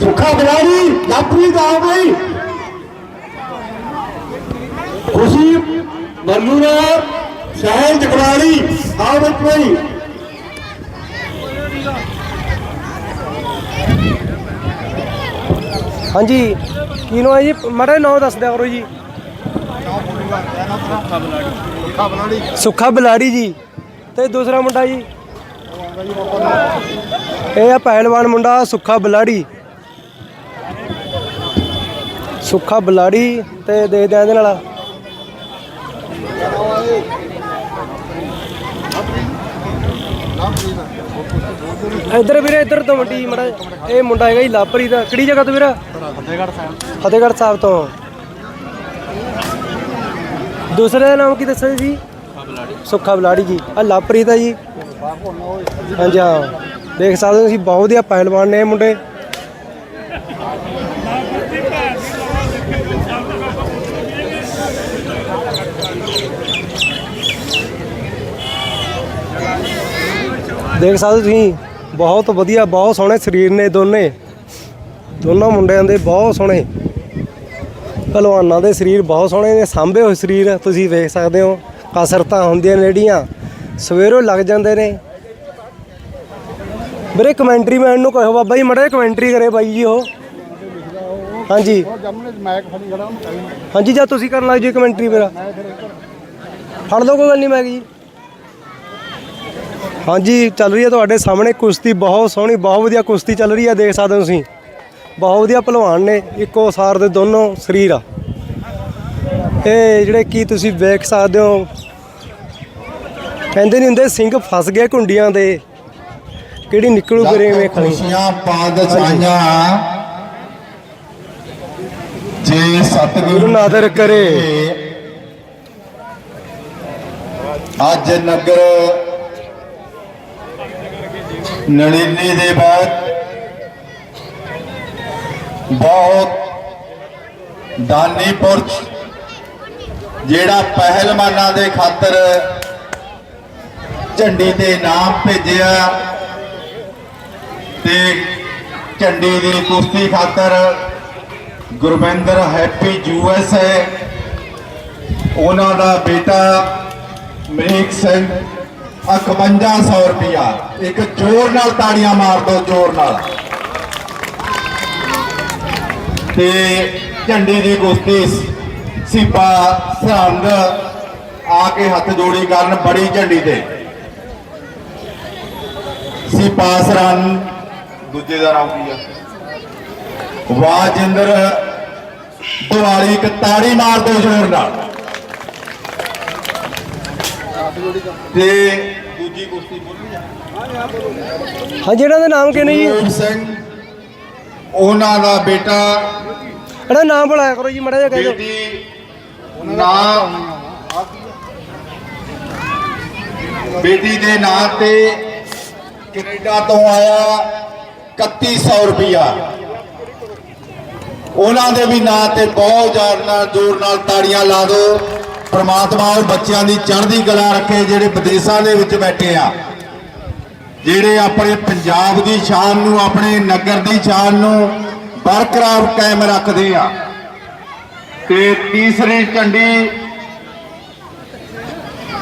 ਸੁੱਖਾ ਬਲਾਰੀ ਲਾਪਰੀ ਦਾ ਬਈ। ਖੁਸ਼ੀ ਬੱਲੂਰਾ ਸਹਿਲ ਜਗਰਾਲੀ ਆਓ ਬਈ। ਹਾਂਜੀ ਕੀ ਨਾਮ ਹੈ ਜੀ? ਮਾੜਾ ਨਾਮ ਦੱਸ ਦਿਆ ਕਰੋ ਜੀ। ਸੁੱਖਾ ਬਲਾੜੀ ਜੀ ਤੇ ਦੂਸਰਾ ਮੁੰਡਾ ਜੀ। ਇਹ ਆ ਪਹਿਲਵਾਨ ਮੁੰਡਾ ਸੁੱਖਾ ਬਲਾੜੀ। ਸੁੱਖਾ ਬਲਾੜੀ ਤੇ ਦੇ ਦਿਆਂ ਇਹਦੇ ਨਾਲ। ਇੱਧਰ ਵੀਰੇ ਇੱਧਰ ਤੋਂ ਮੰਡੀ ਮੜਾ ਇਹ ਮੁੰਡਾ ਹੈਗਾ ਜੀ ਲਾਪਰੀ ਦਾ ਕਿਹੜੀ ਜਗ੍ਹਾ ਤੋਂ ਵੀਰਾ? ਫਤਿਹਗੜ੍ਹ ਸਾਹਿਬ। ਫਤਿਹਗੜ੍ਹ ਸਾਹਿਬ ਤੋਂ। ਦੂਸਰੇ ਦਾ ਨਾਮ ਕੀ ਦੱਸਿਆ ਜੀ? ਸੁੱਖਾ ਬਲਾੜੀ। ਜੀ। ਆ ਲਾਪਰੀ ਦਾ ਜੀ। ਹਾਂਜੀ, ਹਾਂ। ਦੇਖ ਸਕਦੇ ਹੋ ਤੁਸੀਂ, ਬਹੁਤ ਵਧੀਆ ਪਹਿਲਵਾਨ ਨੇ ਇਹ ਮੁੰਡੇ। ਦੇਖ ਸਕਦੇ ਤੁਸੀਂ, ਬਹੁਤ ਵਧੀਆ, ਬਹੁਤ ਸੋਹਣੇ ਸਰੀਰ ਨੇ ਦੋਨੇ। ਦੋਨਾਂ ਮੁੰਡਿਆਂ ਦੇ ਬਹੁਤ ਸੋਹਣੇ। ਪਹਿਲਵਾਨਾਂ ਦੇ ਸਰੀਰ ਬਹੁਤ ਸੋਹਣੇ ਨੇ, ਸਾਂਭੇ ਹੋਏ ਸਰੀਰ, ਤੁਸੀਂ ਵੇਖ ਸਕਦੇ ਹੋ। ਕਸਰਤਾਂ ਹੁੰਦੀਆਂ ਨੇ ਜਿਹੜੀਆਂ। ਸਵੇਰੋਂ ਲੱਗ ਜਾਂਦੇ ਨੇ। ਵੀਰੇ ਕਮੈਂਟਰੀ ਮੈਨ ਨੂੰ ਕਹੋ ਬਾਬਾ ਜੀ, ਮੜਾ ਕਮੈਂਟਰੀ ਕਰੇ ਬਾਈ ਜੀ ਉਹ। ਹਾਂਜੀ। ਹਾਂਜੀ, ਜਾਂ ਤੁਸੀਂ ਕਰਨ ਲੱਗ ਜੀ ਕਮੈਂਟਰੀ ਮੇਰਾ ਫੜ ਲਓ ਕੋਈ ਗੱਲ ਨਹੀਂ ਮੈਂ ਜੀ ਹਾਂਜੀ, ਚੱਲ ਰਹੀ ਹੈ ਤੁਹਾਡੇ ਸਾਹਮਣੇ ਕੁਸ਼ਤੀ, ਬਹੁਤ ਸੋਹਣੀ, ਬਹੁਤ ਵਧੀਆ ਕੁਸ਼ਤੀ ਚੱਲ ਰਹੀ ਹੈ, ਦੇਖ ਸਕਦੇ ਹੋ ਤੁਸੀਂ। ਬਹੁਤ ਵਧੀਆ ਪਹਿਲਵਾਨ ਨੇ, ਇੱਕੋ ਸਾਰ ਦੇ ਦੋਨੋਂ ਸਰੀਰ ਆ। ਇਹ ਜਿਹੜੇ ਕੀ ਤੁਸੀਂ ਵੇਖ ਸਕਦੇ ਹੋ ਕਹਿੰਦੇ ਨਹੀਂ ਹੁੰਦੇ ਸਿੰਘ ਫਸ ਗਏ ਕੁੰਡੀਆਂ ਦੇ। ਕਿਹੜੀ ਨਿਕਲੂ ਕਰੇ ਵੇਖਣੀ ਖੁਸ਼ੀਆਂ ਪਾਦਸ਼ਾਹਾਂ ਜੇ ਗੁਰੂ ਸਤਿਗੁਰੂ ਨਾਦਰ ਕਰੇ। ਅੱਜ ਨਗਰ ਨੜਿੰਨੀ ਦੇ ਬਾਅਦ ਬਹੁਤ ਦਾਨੀਪੁਰ ਜਿਹੜਾ ਪਹਿਲਵਾਨਾਂ ਦੇ ਖਾਤਰ ਝੰਡੀ ਤੇ ਨਾਮ ਭੇਜਿਆ। ਤੇ ਝੰਡੀ ਦੀ ਕੁਸ਼ਤੀ ਖਾਤਰ ਗੁਰਵਿੰਦਰ ਹੈਪੀ ਯੂਐਸ ਹੈ ਉਹਨਾਂ ਦਾ ਬੇਟਾ ਮਨੀਕ ਸਿੰਘ 5100 ਰੁਪਿਆ ਇੱਕ ਜ਼ੋਰ ਨਾਲ ਤਾੜੀਆਂ ਮਾਰ ਦੋ, ਜ਼ੋਰ ਨਾਲ। ਤੇ ਝੰਡੀ ਦੀ ਕੁਸ਼ਤੀ ਸਿਪਾ ਸਰਹੰਦ ਆ ਕੇ ਹੱਥ ਜੋੜੀ ਕਰਨ ਬੜੀ ਝੰਡੀ ਤੇ। ਸਿਪਾ ਸਰਹੰਦ ਦੂਜੇ ਦਾ ਨਾਮ ਕੀ ਆ? ਵਾਜਿੰਦਰ ਦਿਵਾਲੀ ਇੱਕ ਤਾੜੀ ਮਾਰ ਦਿਓ ਜ਼ੋਰ ਨਾਲ। ਤੇ ਦੂਜੀ ਕੁਸ਼ਤੀ ਬੋਲੀ ਹਾਂ ਜਿਹੜਾ ਦਾ ਨਾਮ ਕਿਹਨੇ ਜੀ? ਸਿੰਘ ਉਹਨਾਂ ਦਾ ਬੇਟਾ। ਇਹਦਾ ਨਾਮ ਬੁਲਾਇਆ ਕਰੋ ਜੀ ਮੜਾ ਜਿਹਾ ਕਹਿ ਦਿਓ। ਬੇਟੀ ਨਾਂ ਬੇਟੀ ਦੇ ਨਾਂ ਤੇ ਕੈਨੇਡਾ ਤੋਂ ਆਇਆ 3100 ਰੁਪਿਆ ਉਹਨਾਂ ਦੇ ਵੀ ਨਾਂ ਤੇ ਬਹੁਤ ਜ਼ੋਰ ਨਾਲ ਜ਼ੋਰ ਨਾਲ ਤਾੜੀਆਂ ਲਾ ਦਿਓ ਪ੍ਰਮਾਤਮਾ ਉਹ ਬੱਚਿਆਂ ਦੀ ਚੜ੍ਹਦੀ ਕਲਾ ਰੱਖੇ ਜਿਹੜੇ ਵਿਦੇਸ਼ਾਂ ਦੇ ਵਿੱਚ ਬੈਠੇ ਆ। ਜਿਹੜੇ ਆਪਣੇ ਪੰਜਾਬ ਦੀ ਸ਼ਾਨ ਨੂੰ, ਆਪਣੇ ਨਗਰ ਦੀ ਸ਼ਾਨ ਨੂੰ ਬਰਕਰਾਰ ਕਾਇਮ ਰੱਖਦੇ ਆ। ਤੇ ਤੀਸਰੀ ਝੰਡੀ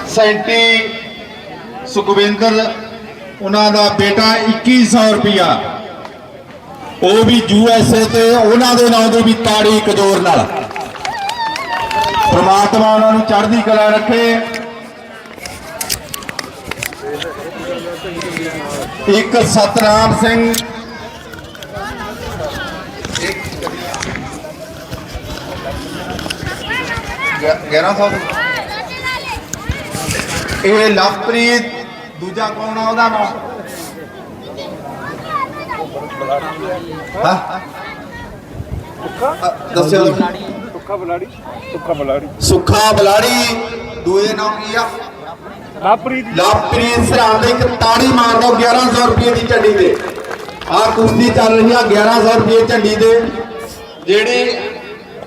ਸੈਂਟੀ ਸੁਖਵਿੰਦਰ ਉਹਨਾਂ ਦਾ ਬੇਟਾ 2100 ਰੁਪਿਆ ਉਹ ਵੀ ਯੂਐਸਏ ਤੇ, ਉਹਨਾਂ ਦੇ ਨਾਂ ਦੇ ਵੀ ਤਾੜੀ ਇੱਕ ਨਾਲ। ਪ੍ਰਮਾਤਮਾ ਉਹਨਾਂ ਨੂੰ ਚੜ੍ਹਦੀ ਕਲਾ ਰੱਖੇ। ਇੱਕ ਸਤਨਾਮ ਸਿੰਘ। ਗਿਆਰਾਂ ਸੌ। ਇਹ ਲਵਪ੍ਰੀਤ ਦੂਜਾ ਕੌਣ ਆ ਉਹਦਾ ਨਾਮ? ਹਾਂ। ਦੱਸਿਓ। ਸੁੱਖਾ ਬਲਾੜੀ ਸੁੱਖਾ ਬਲਾੜੀ। ਸੁੱਖਾ ਬਲਾੜੀ ਦੂਏ ਨਾਮ ਕੀ ਆ? ਲਾਪਰੀ ਲਵਪ੍ਰੀਤ ਸਰਾਂ ਦੇ ਇੱਕ ਤਾੜੀ ਮਾਰ ਦੋ 1100 ਰੁਪਏ ਦੀ ਝੰਡੀ ਤੇ ਆਹ ਕੁਸ਼ਤੀ ਚੱਲ ਰਹੀ ਆ 1100 ਰੁਪਏ ਝੰਡੀ ਦੇ। ਜਿਹੜੇ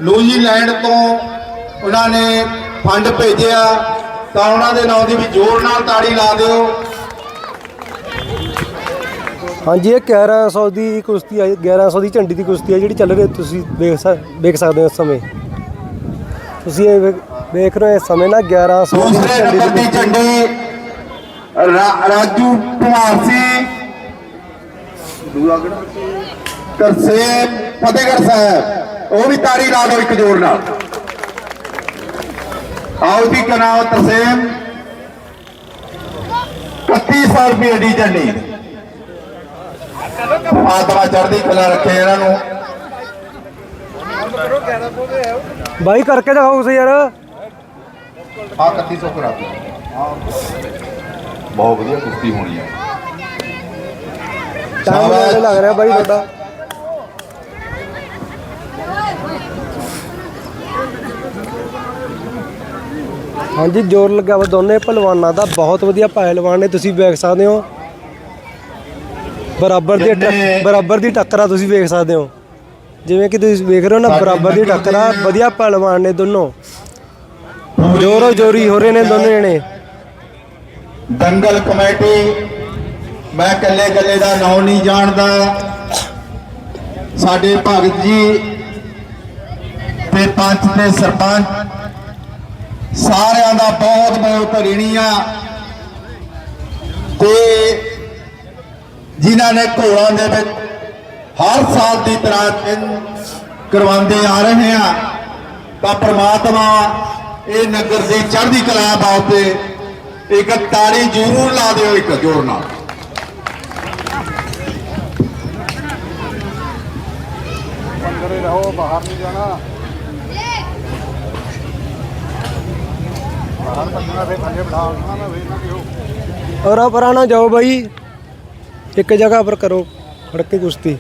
ਨਿਊਜ਼ੀਲੈਂਡ ਤੋਂ ਉਹਨਾਂ ਨੇ ਫੰਡ ਭੇਜਿਆ ਤਾਂ ਉਹਨਾਂ ਦੇ ਨਾਂ ਦੀ ਵੀ ਜ਼ੋਰ ਨਾਲ ਤਾੜੀ ਲਾ ਦਿਓ। ਹਾਂਜੀ ਇਹ 1100 ਦੀ ਕੁਸ਼ਤੀ ਹੈ 1100 ਦੀ ਝੰਡੀ ਦੀ ਕੁਸ਼ਤੀ ਹੈ ਜਿਹੜੀ ਚੱਲ ਰਹੀ ਹੈ ਤੁਸੀਂ ਦੇਖ ਦੇਖ ਸਕਦੇ ਹੋ ਇਸ ਸਮੇਂ। ਤੁਸੀਂ ਇਹ ਵੇਖ ਰਹੇ ਹੋ ਇਸ ਸਮੇਂ ਨਾ 1100 ਦੀ ਝੰਡੀ ਦੀ ਝੰਡੀ ਰਾਜੂ ਕੁਮਾਰਸੀ ਦੂਆ ਕਿਹੜਾ ਕਰਸੇਮ ਫਤਿਹਗੜ੍ਹ ਸਾਹਿਬ ਉਹ ਵੀ ਤਾੜੀ ਲਾ ਦਿਓ ਇੱਕ ਜੋਰ ਨਾਲ। ਆਓ ਜੀ ਕਨਾਓ ਤਰਸੇਮ। 3100 ਰੁਪਏ ਦੀ ਝੰਡੀ ਆਤਮਾ ਚੜ੍ਹਦੀ ਕਲਾ ਰੱਖੇ ਇਹਨਾਂ ਨੂੰ। ਬਾਈ ਕਰਕੇ ਦਿਖਾਓ ਤੁਸੀਂ ਯਾਰ। ਆ 3100 ਕਰਾ ਦਿਓ। ਬਹੁਤ ਵਧੀਆ ਕੁਸ਼ਤੀ ਹੋਣੀ ਹੈ। ਸ਼ਾਬਾਸ਼। ਲੱਗ ਰਿਹਾ ਬਾਈ ਤੁਹਾਡਾ। ਹਾਂਜੀ ਜ਼ੋਰ ਲੱਗਾ ਵਾ ਦੋਨੇ ਪਹਿਲਵਾਨਾਂ ਦਾ। ਬਹੁਤ ਵਧੀਆ ਪਹਿਲਵਾਨ ਨੇ ਤੁਸੀਂ ਵੇਖ ਸਕਦੇ ਹੋ। ਬਰਾਬਰ ਦੀ ਟੱਕ- ਬਰਾਬਰ ਦੀ ਟੱਕਰਾ ਤੁਸੀਂ ਵੇਖ ਸਕਦੇ ਹੋ। ਜਿਵੇਂ ਕਿ ਤੁਸੀਂ ਵੇਖ ਰਹੇ ਹੋ ਨਾ ਬਰਾਬਰ ਦੀ ਟੱਕਰਾ ਵਧੀਆ ਪਹਿਲਵਾਨ ਨੇ ਦੋਨੋਂ। ਜੋਰੋ ਜੋਰੀ ਹੋ ਰਹੇ ਨੇ ਦੋਨੇ ਜਣੇ। ਦੰਗਲ ਕਮੇਟੀ ਮੈਂ ਕੱਲੇ ਕੱਲੇ ਦਾ ਨਾਮ ਨਹੀਂ ਜਾਣਦਾ। ਸਾਡੇ ਭਗਤ ਜੀ ਤੇ ਪੰਚ ਤੇ ਸਰਪੰਚ ਸਾਰਿਆਂ ਦਾ ਬਹੁਤ ਬਹੁਤ ਰਿਣੀ ਆ ਤੇ ਜਿਨ੍ਹਾਂ ਨੇ ਘੋੜਾਂ ਦੇ ਵਿੱਚ ਹਰ ਸਾਲ ਦੀ ਤਰ੍ਹਾਂ ਕਰਵਾਉਂਦੇ ਆ ਰਹੇ ਆ, ਤਾਂ ਪ੍ਰਮਾਤਮਾ ਇਹ ਨਗਰ ਦੀ ਚੜ੍ਹਦੀ ਕਲਾ ਬਾਤੇ ਇੱਕ ਤਾੜੀ ਜ਼ਰੂਰ ਲਾ ਦਿਓ ਇੱਕ ਜੋਰ ਨਾਲ। ਔਰ ਪਰਾਂ ਨਾ ਜਾਓ ਬਾਈ। ਇੱਕ ਜਗ੍ਹਾ ਪਰ ਕਰੋ ਖੜ ਕੇ ਕੁਸ਼ਤੀ।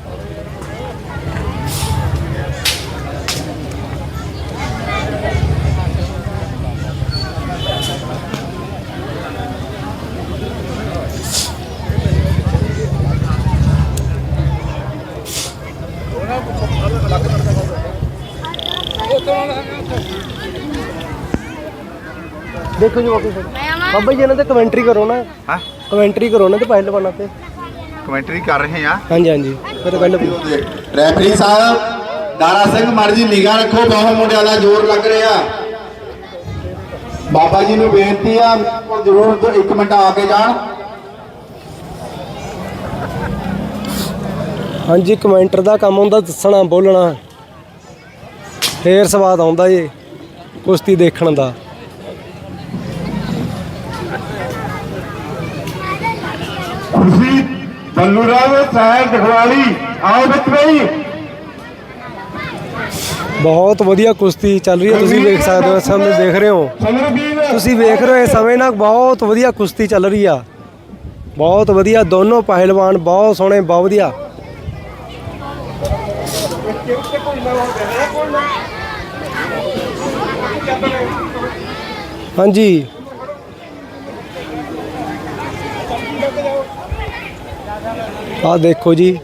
ਦੇਖੋ ਜੀ ਬਾਬੂ ਬਾਬਾ ਜੀ ਇਹਨਾਂ ਤੇ ਕਮੈਂਟਰੀ ਕਰੋ ਨਾ। ਹਾਂ? ਕਮੈਂਟਰੀ ਕਰੋ ਨਾ ਤੇ ਪਹਿਲਵਾਨਾਂ ਤੇ। ਕਮੈਂਟਰੀ ਕਰ ਰਹੇ ਆ ਹਾਂਜੀ ਹਾਂਜੀ। ਫਿਰ ਗੱਲ ਰੈਫਰੀ ਸਾਹਿਬ ਦਾਰਾ ਸਿੰਘ ਮਰ ਜੀ ਨਿਗਾਹ ਰੱਖੋ ਬਹੁਤ ਮੁੰਡਿਆਂ ਦਾ ਜ਼ੋਰ ਲੱਗ ਰਿਹਾ। ਬਾਬਾ ਜੀ ਨੂੰ ਬੇਨਤੀ ਆ ਜ਼ਰੂਰ ਇੱਕ ਮਿੰਟ ਆ ਕੇ ਜਾਣ। ਹਾਂਜੀ ਕਮੈਂਟਰ ਦਾ ਕੰਮ ਹੁੰਦਾ ਦੱਸਣਾ ਬੋਲਣਾ। ਫੇਰ ਸਵਾਦ ਆਉਂਦਾ ਏ ਕੁਸ਼ਤੀ ਦੇਖਣ ਦਾ। ਬੱਲੂ ਰਾਮ ਸਾਹਿਬ ਜਖਵਾਲੀ ਆਓ ਵਿੱਚ ਬਈ। ਬਹੁਤ ਵਧੀਆ ਕੁਸ਼ਤੀ ਚੱਲ ਰਹੀ ਹੈ ਤੁਸੀਂ ਵੇਖ ਸਕਦੇ ਹੋ ਸਮੇਂ ਦੇਖ ਰਹੇ ਹੋ। ਤੁਸੀਂ ਵੇਖ ਰਹੇ ਹੋ ਇਸ ਸਮੇਂ ਨਾਲ ਬਹੁਤ ਵਧੀਆ ਕੁਸ਼ਤੀ ਚੱਲ ਰਹੀ ਆ। ਬਹੁਤ ਵਧੀਆ ਦੋਨੋਂ ਪਹਿਲਵਾਨ ਬਹੁਤ ਸੋਹਣੇ ਬਹੁਤ ਵਧੀਆ। ਹਾਂਜੀ। ਆ ਦੇਖੋ ਜੀ।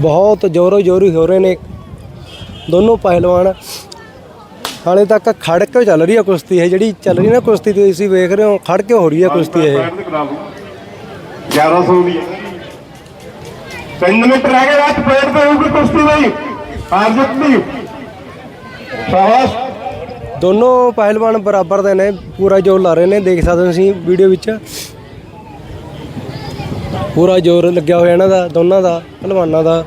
ਬਹੁਤ ਜ਼ੋਰੋ ਜ਼ੋਰੀ ਹੋ ਰਹੇ ਨੇ ਦੋਨੋਂ ਪਹਿਲਵਾਨ। ਹਾਲੇ ਤੱਕ ਖੜ ਕੇ ਚੱਲ ਰਹੀ ਹੈ ਕੁਸ਼ਤੀ ਇਹ ਜਿਹੜੀ ਚੱਲ ਰਹੀ ਨਾ ਕੁਸ਼ਤੀ ਤੁਸੀਂ ਵੇਖ ਰਹੇ ਹੋ ਖੜ ਕੇ ਹੋ ਰਹੀ ਹੈ ਕੁਸ਼ਤੀ ਇਹ। 1100 ਦੀ। 3 ਮਿੰਟ ਰਹਿ ਗਏ ਰਾਤ ਪੇਟ ਤੇ ਹੋਊਗੀ ਕੁਸ਼ਤੀ ਬਈ। ਹਾਰ ਜਿੱਤਦੀ ਸ਼ਾਬਾਸ਼। ਦੋਨੋਂ ਪਹਿਲਵਾਨ ਬਰਾਬਰ ਦੇ ਨੇ ਪੂਰਾ ਜ਼ੋਰ ਲਾ ਰਹੇ ਨੇ ਦੇਖ ਸਕਦੇ ਹੋ ਤੁਸੀਂ ਵੀਡੀਓ ਵਿੱਚ। ਪੂਰਾ ਜ਼ੋਰ ਲੱਗਿਆ ਹੋਇਆ ਇਹਨਾਂ ਦਾ, ਦੋਨਾਂ ਦਾ, ਪਹਿਲਵਾਨਾਂ ਦਾ।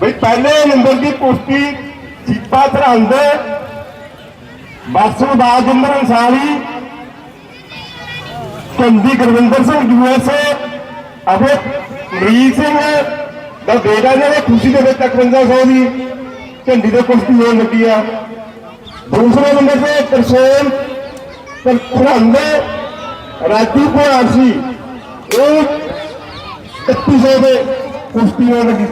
ਬਈ ਪਹਿਲੇ ਨੰਬਰ ਦੀ ਕੁਸ਼ਤੀ ਸੀਪਾ ਸਰਹੰਦ, ਬਾਸੂ ਬਾਜਿੰਦਰ ਅੰਸਾਰੀ ਕੰਦੀ ਗੁਰਵਿੰਦਰ ਸਿੰਘ ਯੂਐਸਏ ਅਤੇ ਮਰੀਕ ਸਿੰਘ ਦਾ ਬੇਟਾ ਨੇ ਖੁਸ਼ੀ ਦੇ ਵਿੱਚ 5100 ਦੀ ਝੰਡੀ ਦੇ ਕੁਸ਼ਤੀ ਹੋਣ ਲੱਗੀ ਆ। ਦੂਸਰੇ ਨੰਬਰ ਤੇ ਤਰਸੇਮ ਸਰਹੰਦ ਰਾਜੂ ਕੁਮਾਰ ਸੀ। ਉਹ 3100 ਦੇ ਕੁਸ਼ਤੀ ਹੋਣ ਲੱਗੀ।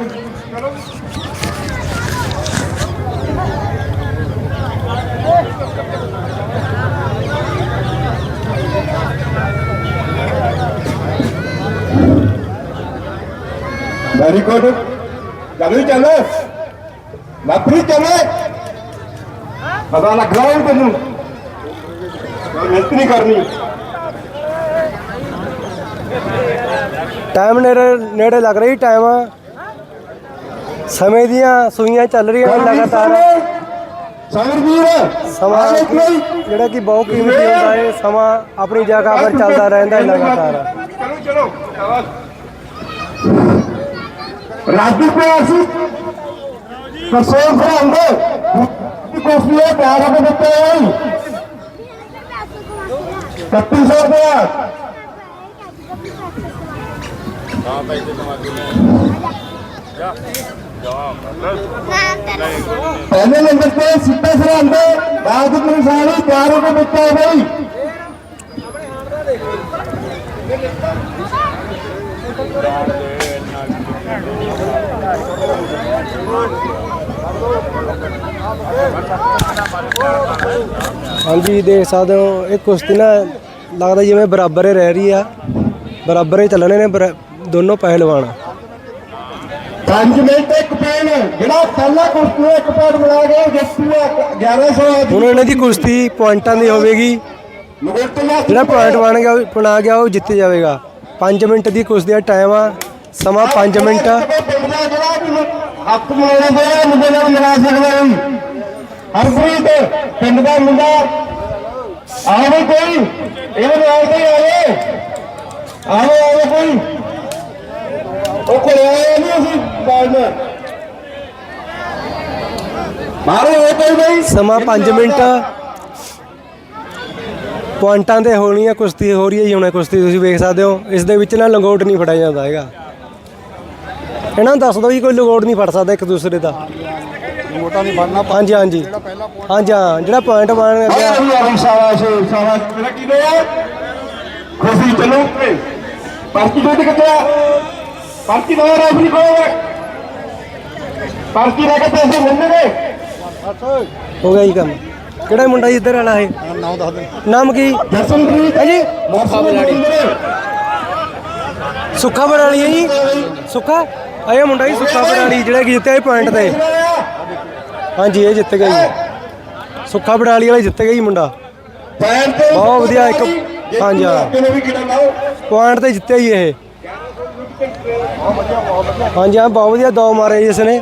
ਵੈਰੀ ਗੁੱਡ ਚੱਲ ਵੀ ਚੱਲ। ਲਾਪਰੀ ਪਤਾ ਲੱਗ ਰਿਹਾ ਹੁਣ ਤੈਨੂੰ। ਮਿਹਨਤ ਨਹੀਂ ਕਰਨੀ। ਟਾਈਮ ਨੇੜੇ ਨੇੜੇ ਲੱਗ ਰਹੀ ਟਾਈਮ ਸਮੇਂ ਦੀਆਂ ਸੂਈਆਂ ਚੱਲ ਰਹੀਆਂ ਲਗਾਤਾਰ। ਸਮਰਵੀਰ ਸਮਾਂ ਜਿਹੜਾ ਕਿ ਬਹੁਤ ਕੀਮਤੀ ਹੁੰਦਾ ਹੈ ਸਮਾਂ ਆਪਣੀ ਜਗ੍ਹਾ ਪਰ ਚੱਲਦਾ ਰਹਿੰਦਾ ਹੈ ਲਗਾਤਾਰ। ਰਾਜੂ ਪਿਆਸੀ ਕਸੋਰ ਫਰਾਂਦੇ ਕੋਫੀਏ ਪਿਆਰ ਹੋ ਦਿੱਤੇ ਹੋਈ 3100 ਰੁਪਇਆ ਪਹਿਲੇ ਨੰਬਰ ਤੇ ਸਿੱਧੇ ਫਰਾਂਦੇ ਬਾਅਦ ਵਿੱਚ ਸਾਲੀ ਪਿਆਰ ਹੋ ਦਿੱਤੇ ਹੋਈ ਹਾਂਜੀ ਦੇਖ ਸਕਦੇ ਹੋ ਇਹ ਕੁਸ਼ਤੀ ਨਾ ਲੱਗਦਾ ਜਿਵੇਂ ਬਰਾਬਰ ਹੀ ਰਹਿ ਰਹੀ ਆ। ਬਰਾਬਰ ਹੀ ਚੱਲਣੇ ਨੇ ਬਰਾ- ਦੋਨੋਂ ਪਹਿਲਵਾਨ। 5 ਮਿੰਟ ਇੱਕ ਪੈਨ ਜਿਹੜਾ ਪਹਿਲਾ ਕੁਸ਼ਤੀ ਇੱਕ ਪੈਨ ਬਣਾ ਗਿਆ ਜਿੱਤੂ 1100 ਹੁਣ ਇਹਨਾਂ ਦੀ ਕੁਸ਼ਤੀ ਪੁਆਇੰਟਾਂ ਦੀ ਹੋਵੇਗੀ। ਜਿਹੜਾ ਪੁਆਇੰਟ ਬਣ ਗਿਆ ਬਣਾ ਗਿਆ ਉਹ ਜਿੱਤ ਜਾਵੇਗਾ। 5 ਮਿੰਟ ਦੀ ਕੁਸ਼ਤੀ ਦਾ ਟਾਈਮ ਆ ਸਮਾਂ 5 ਮਿੰਟ। ਹੱਥ ਮਿਲਾਉਣਾ ਪਿਆ ਮੁੰਡੇ ਨਾਲ ਮਿਲਾ ਸਕਦਾ ਨਹੀਂ ਹਰਪ੍ਰੀਤ ਪਿੰਡ ਦਾ ਮੁੰਡਾ। ਬਈ ਕੋਈ ਇਹਨੂੰ ਨਾਲ ਤੇ ਆਏ। ਆਓ ਆਓ ਕੋਈ। ਉਹ ਕੋਲੇ ਆਏ ਨਹੀਂ ਅਸੀਂ ਬਾਅਦ ਮਾਰੋ ਇਹ ਕੋਈ ਨਹੀਂ ਸਮਾਂ 5 ਮਿੰਟ। ਪੁਆਇੰਟਾਂ ਤੇ ਹੋਣੀ ਹੈ ਕੁਸ਼ਤੀ ਹੋ ਰਹੀ ਹੈ ਜੀ ਹੁਣ ਕੁਸ਼ਤੀ ਤੁਸੀਂ ਵੇਖ ਸਕਦੇ ਹੋ। ਇਸ ਦੇ ਵਿੱਚ ਨਾ ਲੰਗੋਟ ਨਹੀਂ ਫੜਿਆ ਜਾਂਦਾ ਹੈਗਾ। ਇਹਨਾਂ ਨੂੰ ਦੱਸ ਦਿਓ ਜੀ ਕੋਈ ਲੰਗੋਟ ਨਹੀਂ ਫੜ ਸਕਦਾ ਇੱਕ ਦੂਸਰੇ ਦਾ। ਮੋਟਾ ਨਹੀਂ ਬਣਨਾ ਹਾਂਜੀ ਹਾਂਜੀ। ਹਾਂਜੀ ਹਾਂ ਜਿਹੜਾ ਪੁਆਇੰਟ ਬਣ ਗਿਆ ਆਹੀ ਸ਼ਾਬਾਸ਼ ਸ਼ਾਬਾਸ਼ ਮੇਰਾ ਕੀ ਲਿਆ? ਖੁਸ਼ੀ ਚਲੋ ਉੱਤੇ। ਪਰਚੀ ਦੇ ਕਿੱਥੇ ਆ ਪਰਚੀ ਦੋ ਰੈਫਰੀ ਕੋਲ ਪਰਚੀ ਲੈ ਕੇ ਪੈਸੇ ਮਿਲਣਗੇ ਹੋ ਗਿਆ ਜੀ ਕੰਮ। ਕਿਹੜਾ ਮੁੰਡਾ ਜੀ ਇੱਧਰ ਵਾਲਾ ਹੈ? ਨਾਮ ਦੱਸ ਦੇ ਨਾਮ ਕੀ? ਜਸਨਪ੍ਰੀਤ ਹੈ ਜੀ। ਮੌਸਾ ਬਲਾੜੀ ਸੁੱਖਾ ਬੜਾਲੀ ਹੈ ਜੀ। ਸੁੱਖਾ ਆਇਆ ਮੁੰਡਾ ਜੀ ਸੁੱਖਾ ਬੜਾਲੀ ਜਿਹੜਾ ਕਿ ਜਿੱਤਿਆ ਪੁਆਇੰਟ ਤੇ। ਹਾਂਜੀ ਇਹ ਜਿੱਤ ਗਿਆ ਜੀ। ਸੁੱਖਾ ਬੜਾਲੀ ਵਾਲਾ ਜਿੱਤ ਗਿਆ ਜੀ ਮੁੰਡਾ। ਬਹੁਤ ਵਧੀਆ ਇੱਕ- ਹਾਂਜੀ, ਹਾਂ। ਕਿਨੇ ਵੀ ਕਿਹੜਾ ਲਾਓ ਪੁਆਇੰਟ ਤੇ ਜਿੱਤਿਆ ਜੀ ਇਹ। ਹਾਂਜੀ ਹਾਂ ਬਹੁਤ ਵਧੀਆ ਦੋ ਮਾਰੇ ਜੀ ਇਸਨੇ।